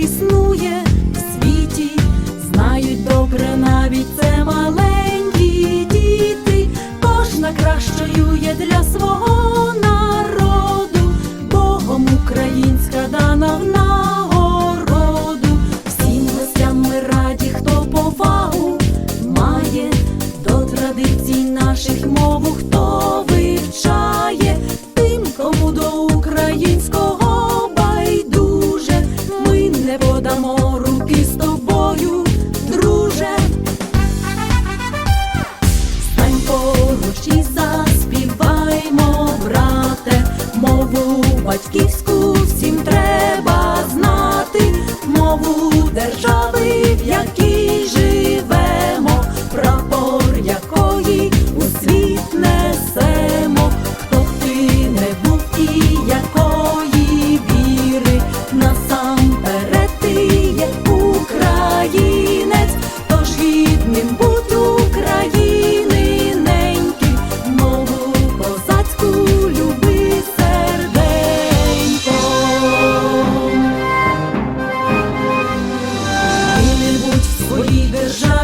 існує в світі, знають добре навіть це мову батьківську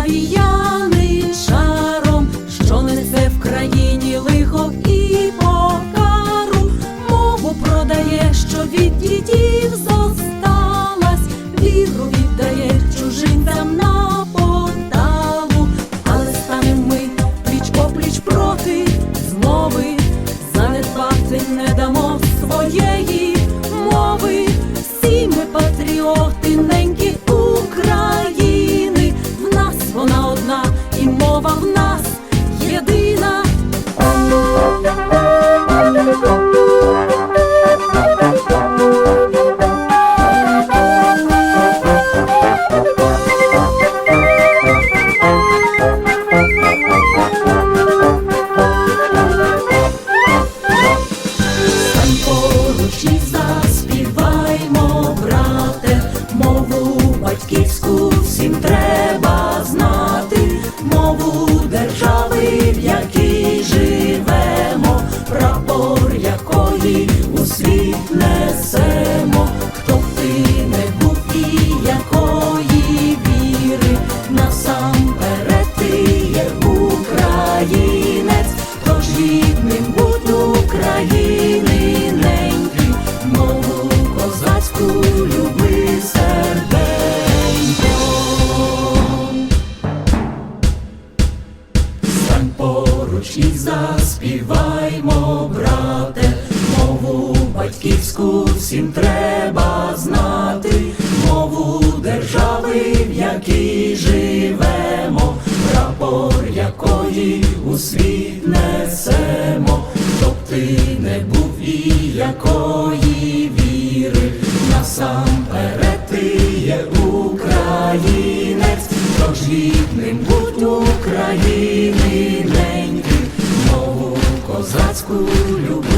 державі яничаром, що несе в країні лихо і покару, мову продає, що від дідів зосталась, віру віддає чужинцям на поталу, але станем ми пліч опліч проти змови, занедбати не дамо якої у світ несемо, хто б ти не був і якої віри, насамперед ти є українець, тож гідним будь України неньки, мову козацьку люби серденько. Стань поруч і заспіваймо, батьківську всім треба знати, мову держави, в якій живемо, прапор якої у світ несемо, хто ти не був і якої віри, насамперед ти є українець, тож гідним будь України мову козацьку серденько.